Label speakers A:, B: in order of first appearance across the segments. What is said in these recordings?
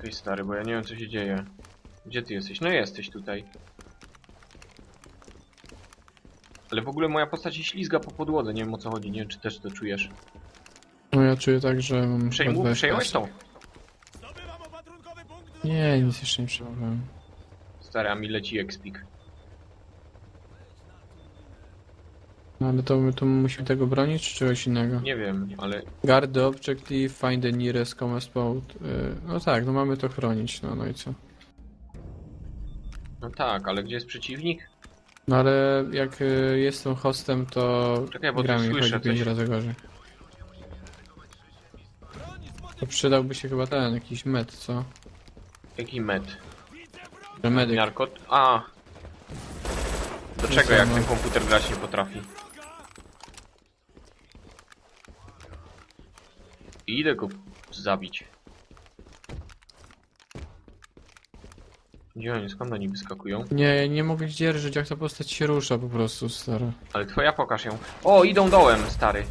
A: Czekaj stary, bo ja nie wiem co się dzieje. Gdzie ty jesteś? No jesteś tutaj. Ale w ogóle moja postać się ślizga po podłodze, nie wiem o co chodzi, nie wiem czy też to czujesz.
B: No ja czuję tak, że mam...
A: Przejmu, przejąłeś
C: punkt
B: Nie, nic jeszcze nie przejąłem.
A: Stary, a mi leci expik.
B: No ale to, to musimy tego bronić, czy czegoś innego?
A: Nie wiem, ale
B: Guard the objective, find the nearest command spot. y, No tak, no mamy to chronić, no, no i co?
A: no tak, ale gdzie jest przeciwnik?
B: No ale jak y, jestem hostem, to
A: Czekaj, bo tu
B: mi
A: słyszę
B: chodzi 5
A: coś.
B: razy gorzej. To przydałby się chyba ten, jakiś med, co?
A: Jaki med?
B: Że medyk.
A: Narkot? A! Do czego jak
B: no?
A: ten komputer grać nie potrafi? Idę go zabić. Gdzie oni, skąd oni wyskakują?
B: Nie, nie mogę zdzierżyć, jak ta postać się rusza po prostu, stary.
A: Ale twoja pokaż ją. O, idą dołem, stary.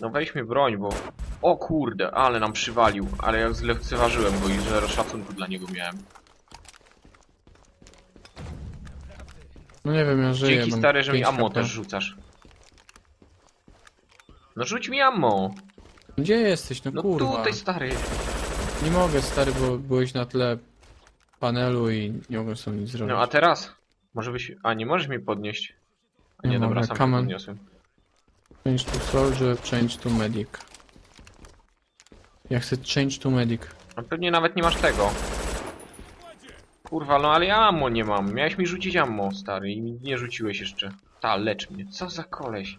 A: No weźmy broń, bo... O kurde, ale nam przywalił. Ale jak zlekceważyłem go i zero szacunku dla niego miałem.
B: No nie wiem, ja żyję.
A: Dzięki
B: mam
A: stary, że mi
B: 5
A: ammo
B: HP.
A: też rzucasz. No rzuć mi ammo!
B: Gdzie jesteś? No,
A: No
B: kurwa.
A: tutaj stary.
B: Nie mogę, stary, bo byłeś na tle panelu i nie mogłem sobie nic zrobić.
A: No a teraz? Może byś... A nie możesz mnie podnieść? A
B: Nie
A: nie, dobra,
B: mogę,
A: sam
B: come
A: się
B: on.
A: podniosłem.
B: Change to soldier, change to medic. Ja chcę change to medic.
A: No pewnie nawet nie masz tego. Kurwa, no ale ja ammo nie mam. Miałeś mi rzucić ammo, stary, i mi nie rzuciłeś jeszcze. Ta, lecz mnie. Co za koleś?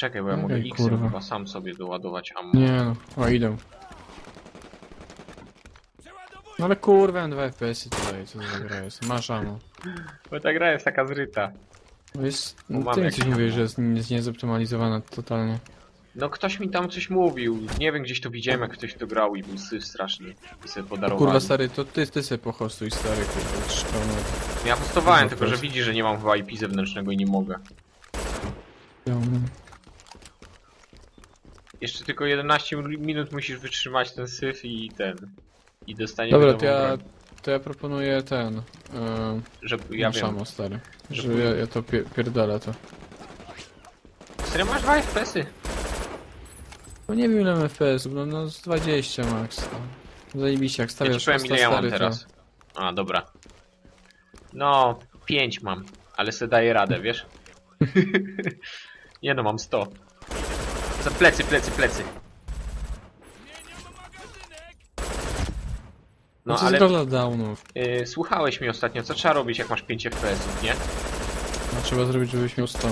A: Czekaj, bo ja mogę X
B: kurwa.
A: chyba sam sobie doładować ammo.
B: Nie no, o idę. No ale kurwa, mam 2 FPS-y tutaj, co za gra jest. Masz ammo.
A: Bo ta gra jest taka zryta.
B: No jest,
A: Bo mam
B: no, ty mi
A: jakieś
B: coś mówisz, że jest, jest niezoptymalizowana totalnie.
A: No ktoś mi tam coś mówił. Nie wiem, gdzieś to widziałem, jak ktoś to grał i był syf straszny. I sobie podarowali.
B: Kurwa stary, to ty, ty sobie pohostuj stary, kurwa, szkolny.
A: Ja postowałem, tylko że widzi, że nie mam chyba IP zewnętrznego i nie mogę. Jeszcze tylko 11 minut musisz wytrzymać ten syf i ten. I dostaniemy
B: Dobra,
A: nową
B: to ja,
A: broń.
B: to ja proponuję ten, yy,
A: Że
B: ja
A: ja wiem.
B: szamo stary.
A: Że
B: Że ja, ja to pier pierdolę to.
A: Serio masz 2 FPS-y?
B: No nie wiem ile mam FPS, no, no z 20 max. No. Zajebiście, jak
A: Ja
B: stawiasz
A: ci powiem ile ja mam
B: stary,
A: teraz. A, dobra. No, 5 mam, ale se daję radę, wiesz? nie no, mam 100. Za plecy, plecy, plecy.
B: No
A: No
B: to
A: ale
B: jest downów.
A: y, słuchałeś mi ostatnio, co trzeba robić jak masz 5 FPS-ów, nie?
B: No trzeba zrobić, żebyś miał 100.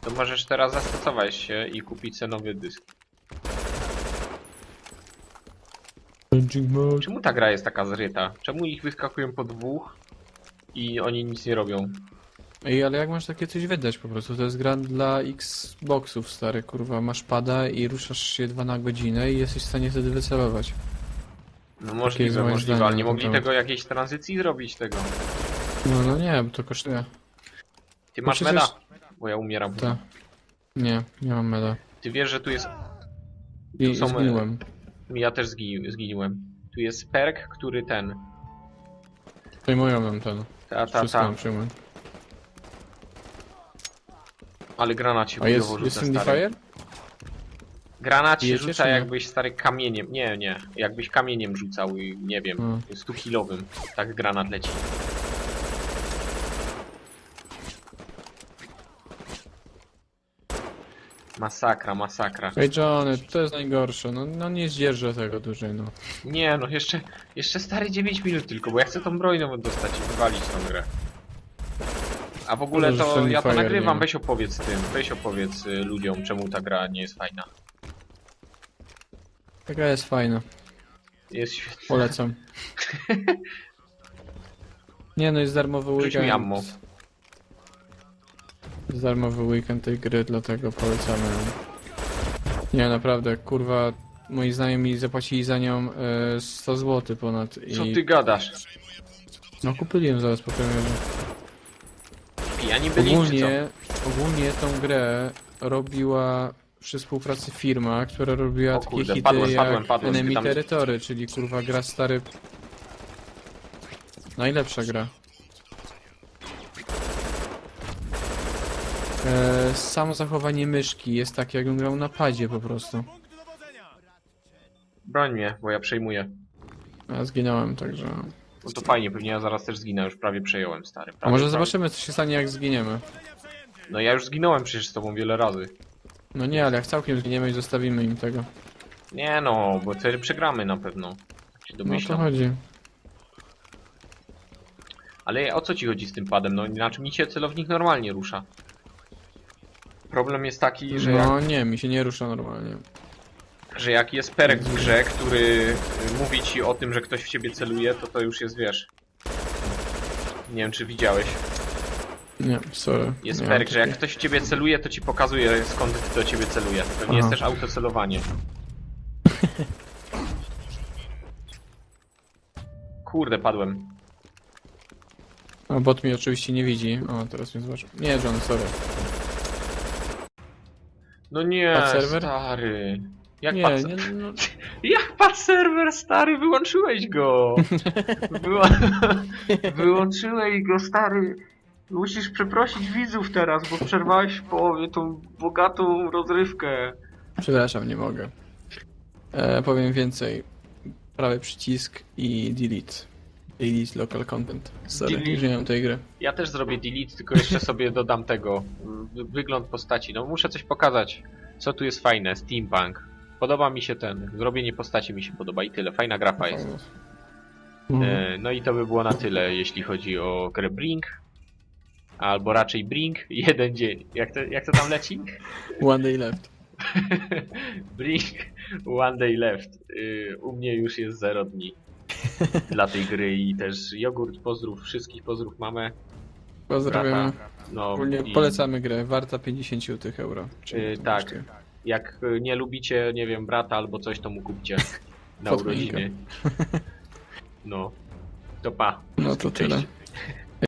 A: To możesz teraz zastosować się i kupić sobie nowy dysk.
B: Changing mode.
A: Czemu ta gra jest taka zryta? Czemu ich wyskakują po dwóch i oni nic nie robią?
B: Ej, ale jak masz takie coś wydać po prostu? To jest gra dla Xboxów, stary, kurwa. Masz pada i ruszasz się dwa na godzinę i jesteś w stanie wtedy wycelować.
A: No
B: jest
A: możliwe,
B: moje
A: możliwe,
B: zdanie
A: ale nie
B: na ten
A: mogli
B: temat.
A: tego jakiejś tranzycji zrobić tego.
B: No, no nie, bo to kosztuje.
A: Ty masz
B: przecież-
A: meda? Bo ja umieram.
B: Ta. Nie, nie mam meda.
A: Ty wiesz, że tu jest...
B: I
A: są,
B: zgniłem.
A: Ja też zgi... zginąłem. Tu jest perk, który ten...
B: Przejmują nam ten.
A: Ta, ta,
B: Wszystko
A: ta.
B: nam przejmują.
A: Ale granat się
B: A jest,
A: chujowo
B: jest
A: rzuca, stary.
B: Fire?
A: Granat się
B: Bijecie,
A: rzuca
B: czy nie?
A: jakbyś stary kamieniem... Nie, nie. Jakbyś kamieniem rzucał i nie wiem,
B: Hmm.
A: 100-kilowym. Tak granat leci. Masakra, masakra.
B: Ej Johnny, to jest najgorsze. No, no nie zdzierżę tego dłużej, no.
A: Nie no, jeszcze, jeszcze stary 9 minut tylko, bo ja chcę tą broń nową dostać i wywalić tą grę. A w ogóle
B: Może
A: to ja to nagrywam, weź opowiedz tym, weź opowiedz y, ludziom, czemu ta gra nie jest fajna.
B: Ta gra jest fajna.
A: Jest świetna.
B: Polecam. Nie no, jest darmowy
A: Rzuć mi
B: weekend.
A: ammo.
B: Jest darmowy weekend tej gry, dlatego polecamy. Nie, naprawdę, kurwa, moi znajomi zapłacili za nią e, 100 zł ponad i...
A: Co ty gadasz?
B: No kupili ją zaraz po premierze.
A: Pijani byli?
B: Ogólnie, ogólnie tą grę robiła przy współpracy firma, która robiła
A: O
B: takie
A: kurde,
B: hity
A: padłem,
B: jak
A: padłem, padłem,
B: Enemy Territory, czyli kurwa gra stary... Najlepsza gra. E, samo zachowanie myszki jest takie, jakbym grał na padzie po prostu.
A: Broń mnie, bo ja przejmuję.
B: Ja zginąłem, także...
A: No to fajnie, pewnie ja zaraz też zginę, już prawie przejąłem, stary.
B: A
A: Prawie,
B: może
A: prawie.
B: zobaczymy, co się stanie, jak zginiemy.
A: No ja już zginąłem przecież z tobą wiele razy.
B: No nie, ale jak całkiem zginiemy i zostawimy im tego.
A: Nie no, bo wtedy przegramy na pewno. Tak się
B: No o to
A: domyślam.
B: chodzi.
A: Ale o co ci chodzi z tym padem? No inaczej mi się celownik normalnie rusza. Problem jest taki, że jak,
B: No nie, mi się nie rusza normalnie.
A: Że jak jest perek w grze, który y, mówi ci o tym, że ktoś w ciebie celuje, to to już jest, wiesz... Nie wiem, czy widziałeś.
B: Nie, sorry.
A: Jest
B: nie
A: perk, że jak ktoś w ciebie celuje, to ci pokazuje skąd do ciebie celuje. Pewnie
B: Aha.
A: jest też autocelowanie. Kurde, padłem.
B: A bot mi oczywiście nie widzi. O, teraz mnie zobaczył. Nie, John, sorry.
A: No nie,
B: serwer?
A: stary. Jak
B: Nie,
A: pad...
B: nie, no,
A: Jak pad serwer, stary? Wyłączyłeś go! Wyło... Wyłączyłeś go, stary. Musisz przeprosić widzów teraz, bo przerwałeś w połowie tą bogatą rozrywkę.
B: przepraszam, nie mogę. E, powiem więcej. Prawy przycisk i delete. Delete local content. Sorry,
A: Delete.
B: nie mam tej gry.
A: Ja też zrobię delete, tylko jeszcze sobie dodam tego. wy- Wygląd postaci. No muszę coś pokazać. Co tu jest fajne? Steampunk. Podoba mi się ten. Zrobienie postaci mi się podoba i tyle. Fajna grafa jest.
B: Mhm.
A: E, no i to by było na tyle, jeśli chodzi o grę Brink. Albo raczej Brink. Jeden dzień. Jak to, jak to tam leci?
B: One day left.
A: Brink. One day left. Y, u mnie już jest 0 dni. Dla tej gry i też jogurt, pozdrów, wszystkich pozdrów mamy.
B: Pozdrawiam.
A: Brata. No,
B: Ogólnie
A: i-
B: polecamy grę, warta 50 tych euro. Czyli
A: Yy,
B: to
A: tak.
B: kosztuje.
A: Jak y, nie lubicie, nie wiem, brata albo coś, to mu kupcie na urodziny. No. To pa.
B: No to
A: Cześć.
B: tyle.